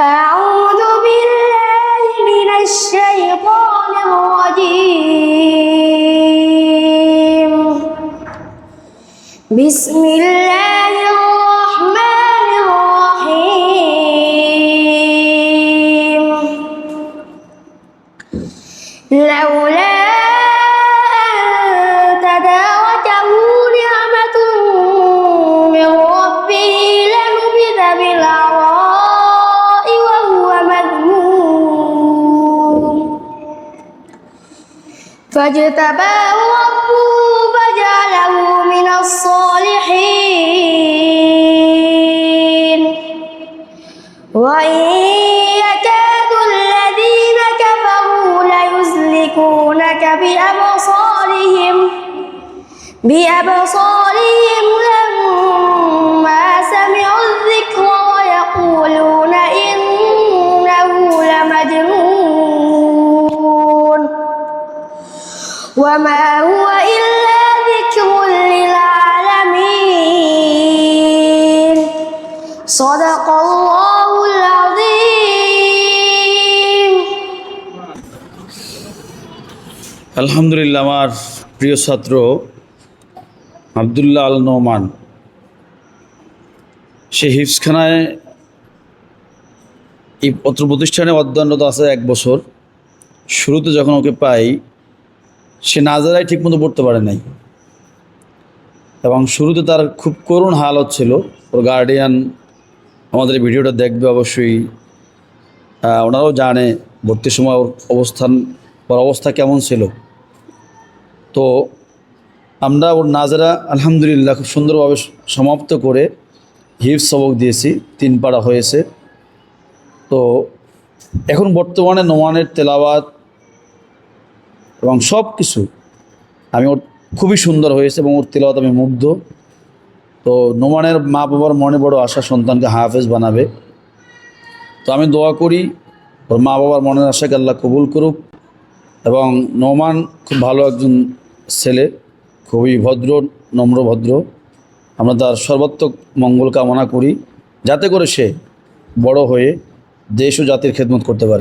أعوذ بالله من الشيطان الرجيم. بسم الله الرحمن الرحيم. لولا تداركه نعمة من ربه لنبذ بالعراء فاجتباه ربه فجعله من الصالحين. وإن يكاد الذين كفروا ليزلقونك بأبصارهم بأبصارهم وما هو إلا ذكر للعالمين صدق الله العظيم আলহামদুলিল্লাহ আমার প্রিয় ছাত্র আবদুল্লাহ আল নোমান সে হিফসখানায় এই পত্র প্রতিষ্ঠানে অধ্যয়নরত আছে এক বছর শুরুতে যখন ওকে পাই সে নাজারাই ঠিকমতো পড়তে পারে নাই। এবং শুরুতে তার খুব করুণ হাল হচ্ছিল ওর গার্ডিয়ান আমাদের ভিডিওটা দেখবে অবশ্যই। ওনারাও জানে ভর্তির সময় ওর অবস্থান, ওর অবস্থা কেমন ছিল। তো আমরা ওর নাজারা আলহামদুলিল্লাহ খুব সুন্দরভাবে সমাপ্ত করে হিফ সবক দিয়েছি। তিন পাড়া হয়েছে। তো এখন বর্তমানে নোমানের তেলাওয়াত এবং সব কিছু আমি ওর খুবই সুন্দর হয়েছে এবং ওর তেলাওয়াত আমি মুগ্ধ। তো নোমানের মা বাবার মনে বড় আশা সন্তানকে হাফেজ বানাবে। তো আমি দোয়া করি ওর মা বাবার মনের আশাকে আল্লাহ কবুল করুক এবং নোমান খুব ভালো একজন ছেলে, খুবই ভদ্র, নম্র ভদ্র। আমরা তার সর্বাত্মক মঙ্গল কামনা করি যাতে করে সে বড় হয়ে দেশ ও জাতির খেদমত করতে পারে।